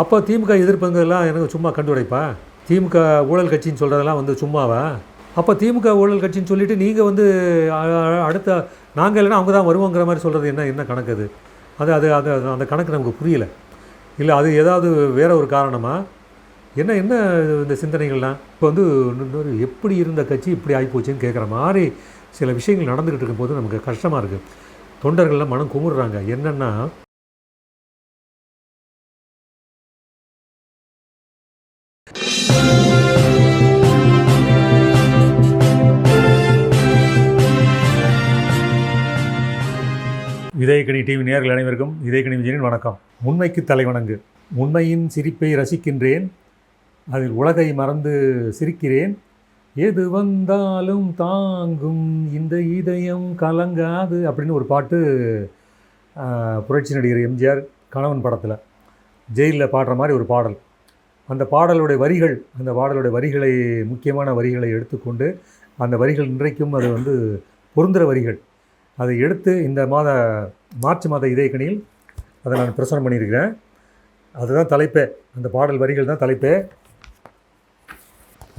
அப்போ திமுக எதிர்ப்புங்கிறதெல்லாம் எனக்கு சும்மா கண்டுடைப்பா? திமுக ஊழல் கட்சின்னு சொல்கிறதெல்லாம் வந்து சும்மாவா? அப்போ திமுக ஊழல் கட்சின்னு சொல்லிட்டு நீங்கள் வந்து அடுத்த நாங்கள் இல்லைன்னா அவங்க தான் வருவோங்கிற மாதிரி சொல்கிறது என்ன என்ன கணக்கு அது? அது அது அது அந்த கணக்கு நமக்கு புரியல. இல்லை அது ஏதாவது வேற ஒரு காரணமாக என்ன என்ன இந்த சிந்தனைகள்லாம்? இப்போ வந்து இன்னொரு எப்படி இருந்த கட்சி இப்படி ஆகிப்போச்சுன்னு கேட்குற மாதிரி சில விஷயங்கள் நடந்துக்கிட்டு இருக்கும்போது நமக்கு கஷ்டமாக இருக்குது தொண்டர்கள்லாம் மனம் குமுறுறாங்க. என்னென்னா இதயக்கணி டிவி நேர்கள் அனைவருக்கும் இதயக்கணி விஜயனின் வணக்கம். உண்மைக்கு தலைவணங்கு. உண்மையின் சிரிப்பை ரசிக்கின்றேன். அதில் உலகை மறந்து சிரிக்கிறேன். எது வந்தாலும் தாங்கும் இந்த இதயம் கலங்காது அப்படின்னு ஒரு பாட்டு புரட்சி நடிகர் எம்ஜிஆர் கணவன் படத்தில். ஜெயிலில் பாடுற மாதிரி ஒரு பாடல். அந்த பாடலுடைய வரிகள் அந்த பாடலுடைய வரிகளை முக்கியமான வரிகளை எடுத்துக்கொண்டு அந்த வரிகள் இன்றைக்கும் அது வந்து பொருந்துகிற வரிகள். அதை எடுத்து இந்த மாத மார்ச் மாத இதயக்கணியில் அதை நான் பிரசனம் பண்ணியிருக்கிறேன். அதுதான் தலைப்பே. அந்த பாடல் வரிகள் தான் தலைப்பே.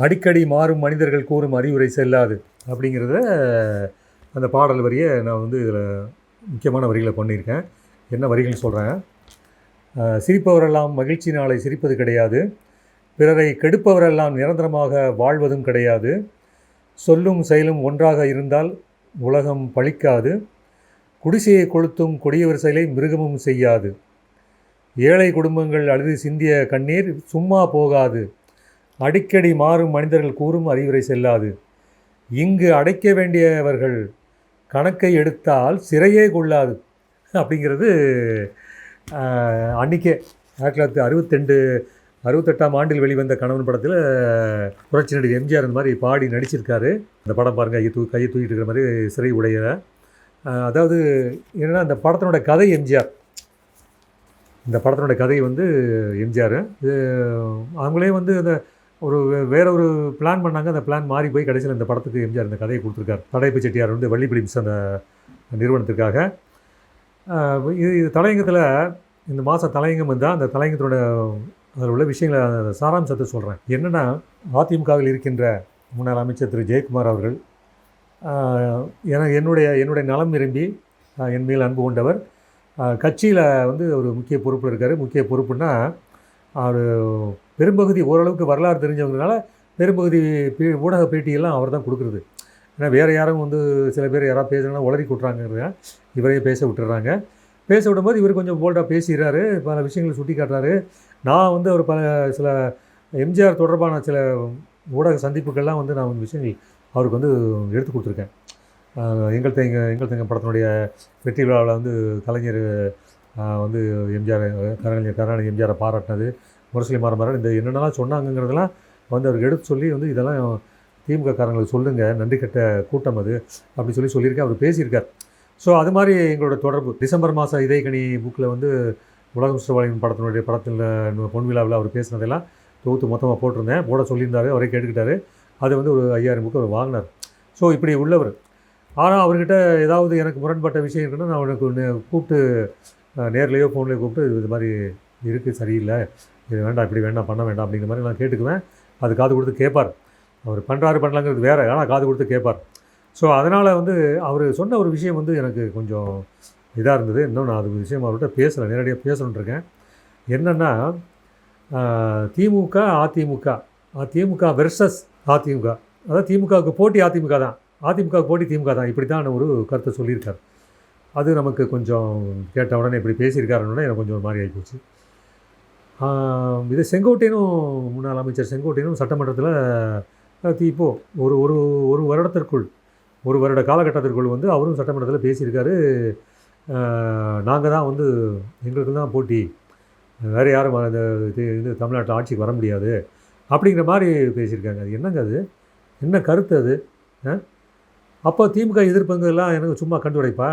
அடிக்கடி மாறும் மனிதர்கள் கூறும் அறிவுரை செல்லாது அப்படிங்கிறத அந்த பாடல் வரியை நான் வந்து இதில் முக்கியமான வரிகளை பண்ணியிருக்கேன். என்ன வரிகள் சொல்கிறேன் சிரிப்பவரெல்லாம் மகிழ்ச்சி நாளை சிரிப்பது கிடையாது. பிறரை கெடுப்பவரெல்லாம் நிரந்தரமாக வாழ்வதும் கிடையாது. சொல்லும் செயலும் ஒன்றாக இருந்தால் உலகம் பழிக்காது குடிசையை கொளுத்தும் கொடியவர் செயலை மிருகமும் செய்யாது. ஏழை குடும்பங்கள் அழுது சிந்திய கண்ணீர் சும்மா போகாது. அடிக்கடி மாறும் மனிதர்கள் கூறும் அறிவுரை செல்லாது. இங்கு அடைக்க வேண்டியவர்கள் கணக்கை எடுத்தால் சிறையே கொள்ளாது. அப்படிங்கிறது அன்றைக்கே ஆயிரத்தி தொள்ளாயிரத்தி அறுபத்தெண்டு அறுபத்தெட்டாம் ஆண்டில் வெளிவந்த கணவன் படத்தில் புரட்சி நடிகர் எம்ஜிஆர் இந்த மாதிரி பாடி நடிச்சிருக்காரு. அந்த படம் பாருங்கள் கையை தூ கையை தூக்கிட்டு இருக்கிற மாதிரி சிறை உடைய அதாவது என்னென்னா அந்த படத்தினோட கதை எம்ஜிஆர். இந்த படத்தினோட கதை வந்து எம்ஜிஆர். இது அவங்களே வந்து அந்த ஒரு வே- வேற ஒரு பிளான் பண்ணாங்க. அந்த பிளான் மாறி போய் கடைசியில் இந்த படத்துக்கு எம்ஜிஆர் இந்த கதையை கொடுத்துருக்காரு. தடைப்பு செட்டியார் வந்து வள்ளி பிலிம்ஸ் அந்த நிறுவனத்திற்காக. இது இது தலையங்கத்தில் இந்த மாதம் தலையங்கம் வந்தால் அந்த தலையங்கத்தோட அதில் உள்ள விஷயங்களை அந்த சாராம்சத்தை சொல்கிறேன். என்னென்னா அதிமுகவில் இருக்கின்ற முன்னாள் அமைச்சர் திரு. ஜெயக்குமார் அவர்கள் என என்னுடைய என்னுடைய நலம் விரும்பி என் மேல் அன்பு கொண்டவர். கட்சியில் வந்து ஒரு முக்கிய பொறுப்பில் இருக்கார். முக்கிய பொறுப்புன்னா அவர் பெரும்பகுதி ஓரளவுக்கு வரலாறு தெரிஞ்சவங்கனால பெரும்பகுதி பே- ஊடக பேட்டியெல்லாம் அவர் தான் கொடுக்குறது. ஏன்னா வேறு யாரும் வந்து சில பேர் யாராவது பேசுகிறாங்கன்னா உளறி கொட்டுறாங்கிறத இவரையே பேச விட்டுறாங்க பேச விடும்போது இவர் கொஞ்சம் போல்டாக பேசுகிறாரு பல விஷயங்களை சுட்டி காட்டுறாரு. நான் வந்து அவர் பல சில எம்ஜிஆர் தொடர்பான சில ஊடக சந்திப்புகள்லாம் வந்து நான் விஷயங்கள் அவருக்கு வந்து எடுத்து கொடுத்துருக்கேன். எங்கள் தேங்க எங்கள் தேங்க படத்தினுடைய வெற்றி விழாவில் வந்து கலைஞர் வந்து எம்ஜிஆர் கருணாநிதி கருணாநிதி எம்ஜிஆரை பாராட்டினது. முரசொலி மாறமாறன் இந்த என்னென்னலாம் சொன்னாங்கங்கிறதெல்லாம் வந்து அவருக்கு எடுத்து சொல்லி வந்து இதெல்லாம் திமுக காரங்களுக்கு சொல்லுங்கள் நன்றி கட்ட கூட்டம் அது அப்படி சொல்லி சொல்லியிருக்கேன். அவர் பேசியிருக்கார். ஸோ அது மாதிரி எங்களோட தொடர்பு. டிசம்பர் மாதம் இதயக்கணி புக்கில் வந்து உலகம் சுற்றுவாளியின் படத்தினுடைய படத்தில் பொன் விழாவில் அவர் பேசினதெல்லாம் தொகுத்து மொத்தமாக போட்டிருந்தேன். போட சொல்லியிருந்தார் அவரே கேட்டுக்கிட்டாரு. அது வந்து ஒரு ஐயாயிரம் புக்கு அவர் வாங்கினார். ஸோ இப்படி உள்ளவர். ஆனால் அவர்கிட்ட ஏதாவது எனக்கு முரண்பட்ட விஷயம் இருக்குன்னா நான் அவனுக்கு கூப்பிட்டு நேர்லேயோ ஃபோன்லேயோ கூப்பிட்டு இது மாதிரி இருக்குது சரியில்லை. இது வேண்டாம் இப்படி வேண்டாம் பண்ண வேண்டாம் அப்படிங்கிற மாதிரி நான் கேட்டுக்குவேன். அது காது கொடுத்து கேட்பார் அவர் பண்ணுறாரு பண்ணலாங்கிறது வேறு. ஆனால் காது கொடுத்து கேட்பார் ஸோ அதனால் வந்து அவர் சொன்ன ஒரு விஷயம் வந்து எனக்கு கொஞ்சம் இதாக இருந்தது. இன்னும் நான் அது விஷயம் அவர்கிட்ட பேசலை நேரடியாக பேசணுன்ட்ருக்கேன் என்னென்னா திமுக அதிமுக திமுக வெர்சஸ் அதிமுக. அதாவது திமுகவுக்கு போட்டி அதிமுக தான். அதிமுகவுக்கு போட்டி திமுக தான். இப்படி தான் ஒரு கருத்தை சொல்லியிருக்கார். அது நமக்கு கொஞ்சம் கேட்ட உடனே இப்படி பேசியிருக்காருன்னு எனக்கு கொஞ்சம் ஒரு மாதிரி ஆகிப்போச்சு இது செங்கோட்டையனும் முன்னாள் அமைச்சர் செங்கோட்டையனும் சட்டமன்றத்தில் இப்போ ஒரு ஒரு ஒரு வருடத்திற்குள் ஒரு வருட காலகட்டத்திற்குள் வந்து அவரும் சட்டமன்றத்தில் பேசியிருக்காரு. நாங்கள் தான் வந்து எங்களுக்கு தான் போட்டி. வேறு யாரும் வ- இந்த இது இது தமிழ்நாட்டில் ஆட்சிக்கு வர முடியாது. அப்படிங்கிற மாதிரி பேசியிருக்காங்க. அது என்னங்க அது? என்ன கருத்து அது? ஆ? அப்போ திமுக எதிர்ப்புங்கெல்லாம் எனக்கு சும்மா கண்டுடைப்பா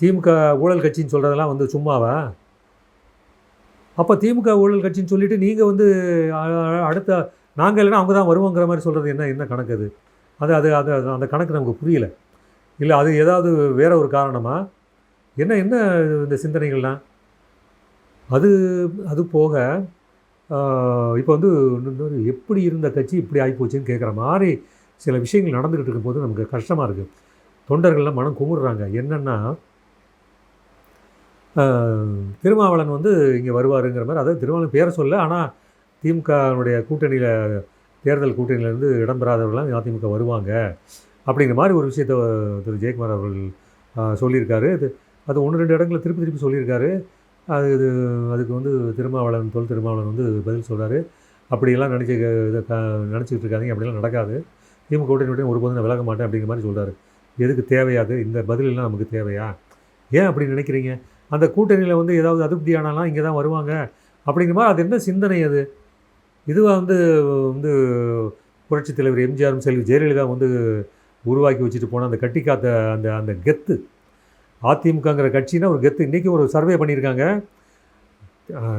திமுக ஊழல் கட்சின்னு சொல்கிறதெல்லாம் வந்து சும்மாவா? அப்போ திமுக ஊழல் கட்சின்னு சொல்லிவிட்டு நீங்கள் வந்து அடுத்த நாங்கள் இல்லைன்னா அவங்க தான் வருவோங்கிற மாதிரி சொல்கிறது என்ன என்ன கணக்கு அது? அது அது அது அது- அந்த கணக்கு நமக்கு புரியல. இல்லை அது ஏதாவது வேற ஒரு காரணமாக என்ன என்ன இந்த சிந்தனைகள்லாம்? அது அது போக இப்போ வந்து இன்னொரு எப்படி இருந்த கட்சி இப்படி ஆகிப்போச்சுன்னு கேட்குற மாதிரி சில விஷயங்கள் நடந்துக்கிட்டு இருக்கும்போது நமக்கு கஷ்டமாக இருக்குது தொண்டர்கள்லாம் மனம் குமுறுறாங்க. என்னென்னா திருமாவளன் வந்து இங்கே வருவாருங்கிற மாதிரி அதாவது திருமாவளன் பேரை சொல்ல ஆனால் திமுகனுடைய கூட்டணியில் தேர்தல் கூட்டணியிலேருந்து இடம்பெறாதவர்களாம் அதிமுக வருவாங்க. அப்படிங்கிற மாதிரி ஒரு விஷயத்தை திரு. ஜெயக்குமார் அவர்கள் சொல்லியிருக்காரு. அது அது ஒன்று ரெண்டு இடங்களில் திருப்பி திருப்பி சொல்லியிருக்காரு. அது இது அதுக்கு வந்து திருமாவளவன் தொல் திருமாவளவன் வந்து பதில் சொல்கிறாரு அப்படியெல்லாம் நினச்சி இதை க நினச்சிக்கிட்டு இருக்காதிங்க. அப்படிலாம் நடக்காது. திமுக கூட்டணி விட்டு ஒருபோதும் நான் விலக மாட்டேன் அப்படிங்கிற மாதிரி சொல்கிறாரு எதுக்கு தேவையாது இந்த பதிலெல்லாம் நமக்கு தேவையா? ஏன் அப்படி நினைக்கிறீங்க? அந்த கூட்டணியில் வந்து ஏதாவது அதிருப்தி ஆனாலாம் இங்கே தான் வருவாங்க. அப்படிங்கிற மாதிரி அது என்ன சிந்தனை அது? இதுவாக வந்து வந்து புரட்சித் தலைவர் எம்ஜிஆரும் செல்வி ஜெயலலிதா வந்து உருவாக்கி வச்சுட்டு போன அந்த கட்டி காத்த அந்த அந்த கெத்து. அதிமுகங்கிற கட்சினா ஒரு கெத்து. இன்றைக்கி ஒரு சர்வே பண்ணியிருக்காங்க.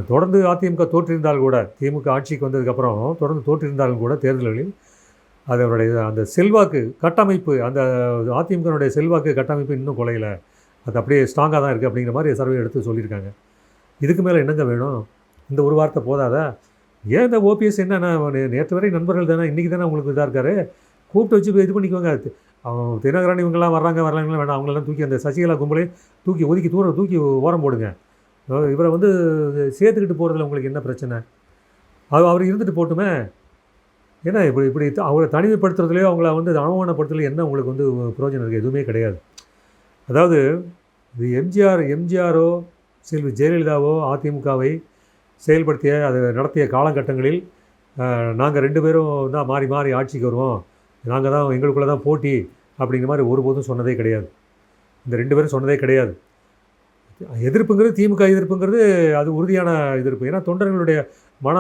தொடர்ந்து அதிமுக தோற்றிருந்தால் கூட திமுக ஆட்சிக்கு வந்ததுக்கப்புறம் தொடர்ந்து தோற்றிருந்தாலும் கூட தேர்தல்களில் அதனுடைய அந்த செல்வாக்கு கட்டமைப்பு அந்த அதிமுகனுடைய செல்வாக்கு கட்டமைப்பு இன்னும் குலையல. அது அப்படியே ஸ்ட்ராங்காக தான் இருக்குது அப்படிங்கிற மாதிரி சர்வே எடுத்து சொல்லியிருக்காங்க. இதுக்கு மேலே என்னங்க வேணும்? இந்த ஒரு வார்த்தை போதாதா? ஏன் இந்த ஓபிஎஸ் என்னண்ணா நேற்று வரை நண்பர்கள் தானே இன்றைக்கி தானே உங்களுக்கு இதாக இருக்காரு? கூப்பிட்டு வச்சு இது பண்ணிக்குவாங்க. அவன் தினகரன் இவங்கெல்லாம் வர்றாங்க வரலாங்களாம் வேண்டாம் அவங்களெல்லாம் தூக்கி அந்த சசிகலா கும்பலே தூக்கி ஒதுக்கி தூரம் தூக்கி ஓரம் போடுங்க. இவரை வந்து சேர்த்துக்கிட்டு போகிறதுல உங்களுக்கு என்ன பிரச்சனை? அது அவர் இருந்துட்டு போட்டுமே. ஏன்னா இப்படி இப்படி த- அவரை தனிமைப்படுத்துறதுலையோ அவங்கள வந்து அவமானப்படுத்துறதுலையோ என்ன உங்களுக்கு வந்து பிரயோஜனம் இருக்குது எதுவுமே கிடையாது. அதாவது இது எம்ஜிஆர் எம்ஜிஆரோ செல்வி ஜெயலலிதாவோ அதிமுகவை செயல்படுத்திய அதை நடத்திய காலகட்டங்களில் நாங்கள் ரெண்டு பேரும் தான் மாறி மாறி ஆட்சிக்கு வருவோம். நாங்கள் தான் எங்களுக்குள்ளே தான் போட்டி அப்படிங்கிற மாதிரி ஒருபோதும் சொன்னதே கிடையாது. இந்த ரெண்டு பேரும் சொன்னதே கிடையாது. எதிர்ப்புங்கிறது திமுக எதிர்ப்புங்கிறது அது உறுதியான எதிர்ப்பு. ஏன்னா தொண்டர்களுடைய மன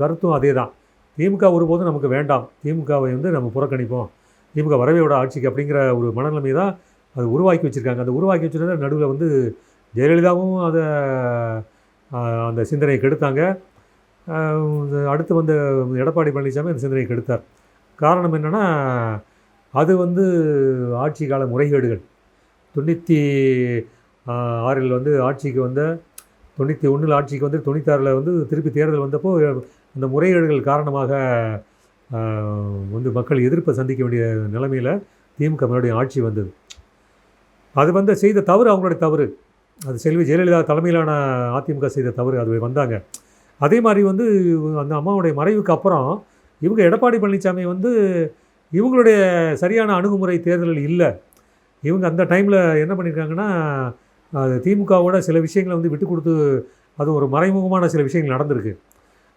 கருத்தும் அதே தான். திமுக ஒருபோதும் நமக்கு வேண்டாம். திமுகவை வந்து நம்ம புறக்கணிப்போம். திமுக வரவே விட ஆட்சிக்கு அப்படிங்கிற ஒரு மனநிலைமை தான் அது உருவாக்கி வச்சுருக்காங்க. அந்த உருவாக்கி வச்சுருந்த நடுவில் வந்து ஜெயலலிதாவும் அதை அந்த சிந்தனையை கெடுத்தாங்க. அடுத்து வந்த எடப்பாடி பழனிசாமி அந்த சிந்தனையை கெடுத்தார். காரணம் என்னென்னா அது வந்து ஆட்சி கால முறைகேடுகள். தொண்ணூற்றி ஆறில் வந்து ஆட்சிக்கு வந்த தொண்ணூற்றி ஒன்றில் ஆட்சிக்கு வந்து தொண்ணூத்தாறில் வந்து திருப்பி தேர்தல் வந்தப்போ அந்த முறைகேடுகள் காரணமாக வந்து மக்கள் எதிர்ப்பை சந்திக்க வேண்டிய நிலைமையில் திமுக மறுபடியும் ஆட்சி வந்தது. அது வந்து செய்த தவறு அவங்களுடைய தவறு. அது செல்வி ஜெயலலிதா தலைமையிலான அதிமுக செய்த தவறு அது வந்தாங்க. அதே மாதிரி வந்து அந்த அம்மாவுடைய மறைவுக்கு அப்புறம் இவங்க எடப்பாடி பழனிசாமி வந்து இவங்களுடைய சரியான அணுகுமுறை தேர்தலில் இல்லை. இவங்க அந்த டைமில் என்ன பண்ணியிருக்காங்கன்னா அது திமுகவோட சில விஷயங்களை வந்து விட்டு கொடுத்து அது ஒரு மறைமுகமான சில விஷயங்கள் நடந்திருக்கு.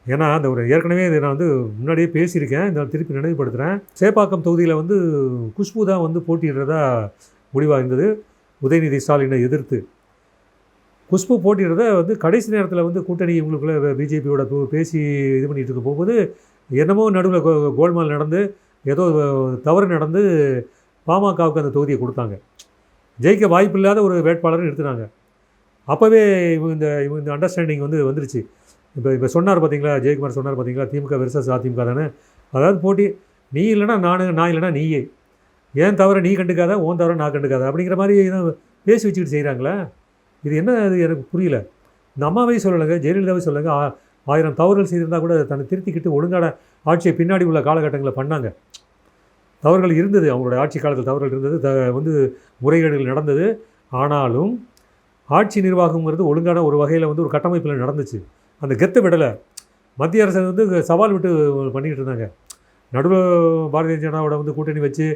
ஏன்னா அந்த ஒரு ஏற்கனவே இதை நான் வந்து முன்னாடியே பேசியிருக்கேன் இந்த திருப்பி நினைவுபடுத்துகிறேன் சேப்பாக்கம் தொகுதியில் வந்து குஷ்பு தான் வந்து போட்டியிடுறதா முடிவாக இருந்தது. உதயநிதி ஸ்டாலினை எதிர்த்து. குஷ்பு போட்டியிடுறத வந்து கடைசி நேரத்தில் வந்து கூட்டணி இவங்களுக்குள்ள பிஜேபியோட பேசி இது பண்ணிட்டு இருக்க போகும்போது என்னமோ நடுவில் கோல்மால் நடந்து ஏதோ தவறு நடந்து பாமகவுக்கு அந்த தொகுதியை கொடுத்தாங்க. ஜெயிக்க வாய்ப்பில்லாத ஒரு வேட்பாளரும் நிறுத்தினாங்க அப்போவே இவங்க இந்த இவங்க இந்த அண்டர்ஸ்டாண்டிங் வந்து வந்துருச்சு. இப்போ இப்போ சொன்னார் பார்த்தீங்களா ஜெயக்குமார் சொன்னார் பார்த்தீங்களா திமுக வெர்சஸ் அதிமுக தானே? அதாவது போட்டி நீ இல்லைன்னா நான் நான் இல்லைன்னா நீயே. ஏன் தவிர நீ கண்டுக்காத ஓன் தவிர நான் கண்டுக்காத அப்படிங்கிற மாதிரி பேசி வச்சுக்கிட்டு செய்கிறாங்களே இது என்ன அது எனக்கு புரியல. இந்த அம்மாவே சொல்லலைங்க ஜெயலலிதாவே சொல்லுங்க ஆயிரம் தவறுகள் செய்திருந்தால் கூட தன்னை திருத்திக்கிட்டு ஒழுங்கான ஆட்சியை பின்னாடி உள்ள காலகட்டங்களில் பண்ணாங்க. தவறுகள் இருந்தது அவங்களோட ஆட்சி காலத்தில் தவறுகள் இருந்தது த வந்து முறைகேடுகள் நடந்தது. ஆனாலும் ஆட்சி நிர்வாகம்ங்கிறது ஒழுங்கான ஒரு வகையில் வந்து ஒரு கட்டமைப்பில் நடந்துச்சு. அந்த கெத்தை விடலை. மத்திய அரசு வந்து சவால் விட்டு பண்ணிக்கிட்டு இருந்தாங்க. நடுவில் பாரதிய ஜனதாவோட வந்து கூட்டணி வச்சு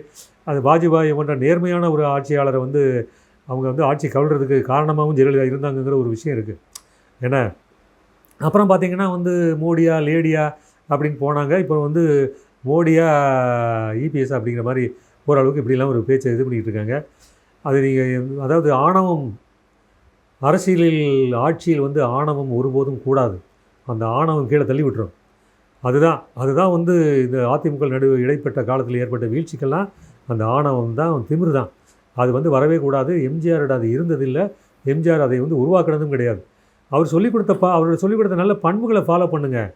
அது வாஜ்பாய் போன்ற நேர்மையான ஒரு ஆட்சியாளரை வந்து அவங்க வந்து ஆட்சி கவிழ்றதுக்கு காரணமாகவும் ஜெயலலிதா இருந்தாங்கங்கிற ஒரு விஷயம் இருக்குது ஏன்னா அப்புறம் பார்த்திங்கன்னா வந்து மோடியா லேடியா அப்படின்னு போனாங்க. இப்போ வந்து மோடியா இபிஎஸ் அப்படிங்கிற மாதிரி ஓரளவுக்கு இப்படிலாம் ஒரு பேச்சை இது பண்ணிக்கிட்டு இருக்காங்க. அது நீங்கள் அதாவது ஆணவம் அரசியலில் ஆட்சியில் வந்து ஆணவம் ஒருபோதும் கூடாது. அந்த ஆணவம் கீழே தள்ளி விட்டுரும். அதுதான் அதுதான் வந்து இந்த அதிமுக நடுவு இடைப்பட்ட காலத்தில் ஏற்பட்ட வீழ்ச்சிக்கெல்லாம் அந்த ஆணவம் தான் திமிரு தான் அது வந்து வரவே கூடாது. எம்ஜிஆரோட அது இருந்ததில்லை. எம்ஜிஆர் அதை வந்து உருவாக்கினதும் கிடையாது. அவர் சொல்லிக் கொடுத்த பா அவரோட சொல்லிக் கொடுத்த நல்ல பண்புகளை ஃபாலோ பண்ணுங்கள்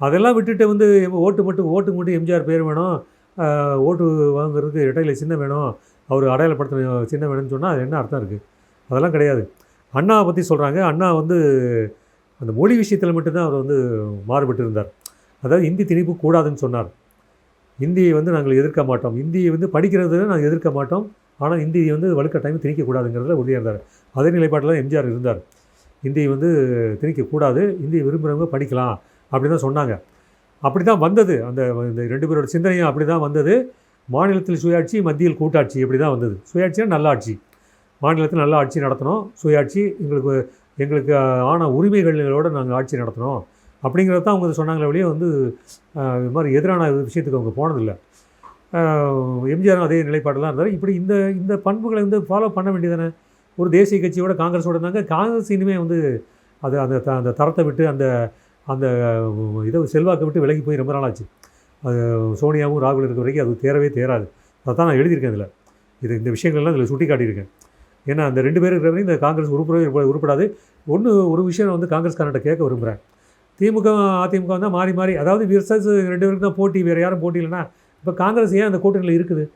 அதெல்லாம் விட்டுட்டு வந்து ஓட்டு மட்டும் ஓட்டு மட்டும் எம்ஜிஆர் பேர் வேணும். ஓட்டு வாங்குறதுக்கு இடையில சின்ன வேணும். அவர் அடையாளப்படுத்த சின்ன வேணும்னு சொன்னால் அது என்ன அர்த்தம் இருக்குது அதெல்லாம் கிடையாது. அண்ணாவை பற்றி சொல்கிறாங்க அண்ணா வந்து அந்த மொழி விஷயத்தில் மட்டும்தான் அவர் வந்து மாறுபட்டு இருந்தார். அதாவது இந்தி திணிப்பு கூடாதுன்னு சொன்னார். இந்தியை வந்து நாங்கள் எதிர்க்க மாட்டோம். இந்தியை வந்து படிக்கிறது நாங்கள் எதிர்க்க மாட்டோம். ஆனால் இந்தியை வந்து வலுக்கட்டாயம் திணிக்கக்கூடாதுங்கிறதுல உறுதியாக இருந்தார். அதே நிலைப்பாட்டில் தான் எம்ஜிஆர் இருந்தார். இந்தியை வந்து திணிக்கக்கூடாது இந்தியை விரும்புகிறவங்க படிக்கலாம் அப்படி தான் சொன்னாங்க. அப்படி தான் வந்தது. அந்த இந்த ரெண்டு பேரோட சிந்தனையும் அப்படி தான் வந்தது. மாநிலத்தில் சுயாட்சி மத்தியில் கூட்டாட்சி இப்படி தான் வந்தது. சுயாட்சினா நல்லாட்சி மாநிலத்தில் நல்ல ஆட்சி நடத்தணும். சுயாட்சி எங்களுக்கு எங்களுக்கு ஆன உரிமைகளோடு நாங்கள் ஆட்சி நடத்தணும். அப்படிங்கிறத தான் அவங்க சொன்னாங்களே வெளியே வந்து இது மாதிரி எதிரான விஷயத்துக்கு அவங்க போனதில்லை. எம்ஜிஆரும் அதே நிலைப்பாடெல்லாம் இருந்தார். இப்படி இந்த இந்த பண்புகளை வந்து ஃபாலோ பண்ண வேண்டியதானே ஒரு தேசிய கட்சியோட காங்கிரஸோட இருந்தாங்க. காங்கிரஸ் இனிமேல் வந்து அது அந்த த- அந்த தரத்தை விட்டு அந்த அந்த இதை செல்வாக்கை விட்டு விலகி போய் ரொம்ப நாள் ஆச்சு அது சோனியாவும் ராகுல் இருக்க வரைக்கும் அது தேரவே தேராது. அதை தான் நான் எழுதியிருக்கேன் இதில். இது இந்த விஷயங்கள்லாம் இதில் சுட்டி காட்டியிருக்கேன் ஏன்னா அந்த ரெண்டு பேர் இருக்கிற வரைக்கும் இந்த காங்கிரஸ் உருப்படவே உருப்படாது. ஒன்று ஒரு விஷயம் வந்து காங்கிரஸ்காரன்ட்ட கேட்க விரும்புகிறேன் திமுக அதிமுக தான் மாறி மாறி அதாவது விர்சஸ் ரெண்டு பேருக்கு தான் போட்டி வேறு யாரும் போட்டி இல்லைன்னா இப்போ காங்கிரஸ் ஏன் அந்த கூட்டணியில் இருக்குது?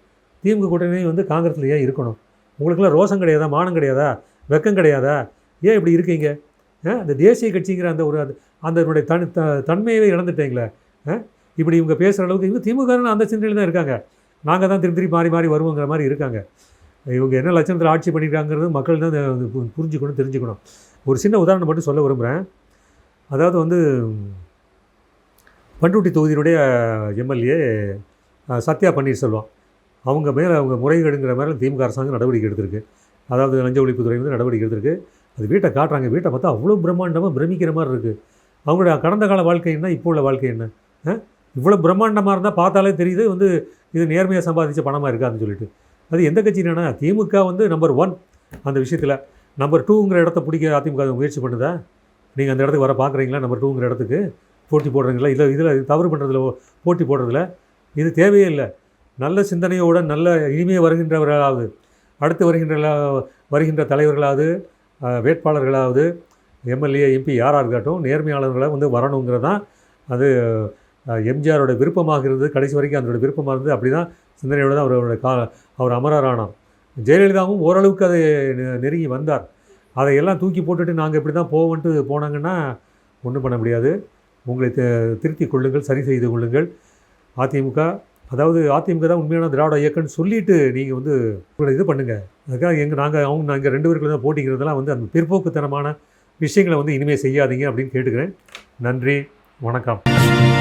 திமுக கூட்டணி வந்து காங்கிரஸில் ஏன் இருக்கணும்? உங்களுக்குலாம் ரோசம் கிடையாதா? மானம் கிடையாதா? வெக்கம் கிடையாதா? ஏன் இப்படி இருக்கீங்க? ஆ? அந்த தேசிய கட்சிங்கிற அந்த ஒரு அந்த அதனுடைய தனி த தன்மையவே இழந்துட்டீங்களே. ஆ? இப்படி இவங்க பேசுகிற அளவுக்கு இவங்க திமுக அந்த சிந்தனையில் தான் இருக்காங்க. நாங்கள் தான் திரும்பி திரும்பி மாறி மாறி வருவோங்கிற மாதிரி இருக்காங்க. இவங்க என்ன லட்சணத்தில் ஆட்சி பண்ணியிருக்காங்கிறது மக்கள் தான் வந்து புரிஞ்சுக்கணும் தெரிஞ்சுக்கணும். ஒரு சின்ன உதாரணம் மட்டும் சொல்ல விரும்புகிறேன் அதாவது வந்து பண்ருட்டி தொகுதியினுடைய எம்எல்ஏ சத்யா பன்னீர்செல்வம் அவங்க மேலே அவங்க முறைகேடுங்கிற மாதிரி திமுக அரசாங்கம் நடவடிக்கை எடுத்திருக்கு. அதாவது லஞ்ச ஒழிப்புத்துறை வந்து நடவடிக்கை எடுத்திருக்கு. அது வீட்டை காட்டுறாங்க. வீட்டை பார்த்தா அவ்வளோ பிரம்மாண்டமாக பிரமிக்கிற மாதிரி இருக்குது அவங்களுடைய கடந்த கால வாழ்க்கை என்ன? இப்போ உள்ள வாழ்க்கை என்ன? ஆ? இவ்வளோ பிரம்மாண்டமாக இருந்தால் பார்த்தாலே தெரியுது. வந்து இது நேர்மையாக சம்பாதிச்ச பணமாக இருக்காதுன்னு சொல்லிட்டு. அது எந்த கட்சி என்னன்னா திமுக வந்து நம்பர் ஒன் அந்த விஷயத்தில். நம்பர் டூங்கிற இடத்த பிடிக்க அதிமுக முயற்சி பண்ணுதா? நீங்கள் அந்த இடத்துக்கு வர பார்க்குறீங்களா? நம்பர் டூங்கிற இடத்துக்கு? போட்டி போடுறீங்களா? இல்லை இதில் தவறு பண்ணுறதுல போட்டி போடுறதுல? இது தேவையே இல்லை. நல்ல சிந்தனையோடு நல்ல இனிமையை வருகின்றவர்களாவது அடுத்து வருகின்ற வருகின்ற தலைவர்களாவது வேட்பாளர்களாவது எம்எல்ஏ எம்பி யாராக இருக்கட்டும் நேர்மையாளர்களாக வந்து வரணுங்கிறது தான் அது எம்ஜிஆரோட விருப்பமாக இருந்தது. கடைசி வரைக்கும் அதனோட விருப்பமாக இருந்தது. அப்படி தான் சிந்தனையோடு தான் அவரோட கா அவர் அமரர் ஆனார் ஜெயலலிதாவும் ஓரளவுக்கு அதை நெ- நெருங்கி வந்தார். அதையெல்லாம் தூக்கி போட்டுட்டு நாங்கள் இப்படி தான் போவோன்ட்டு போனாங்கன்னா ஒன்றும் பண்ண முடியாது. உங்களை தி- திருத்திக் கொள்ளுங்கள் சரி செய்து கொள்ளுங்கள். அதிமுக அதாவது அதிமுக தான் உண்மையான திராவிட இயக்கம்னு சொல்லிட்டு நீங்கள் வந்து உங்களை இது பண்ணுங்கள் அதுக்காக எங்கள் நாங்கள் அவங்க நாங்கள் ரெண்டு பேருக்குள்ள தான் போட்டிங்கிறதெல்லாம் வந்து அந்த பிற்போக்குத்தனமான விஷயங்களை வந்து இனிமேல் செய்யாதீங்க அப்படின்னு கேட்டுக்கிறேன். நன்றி வணக்கம்.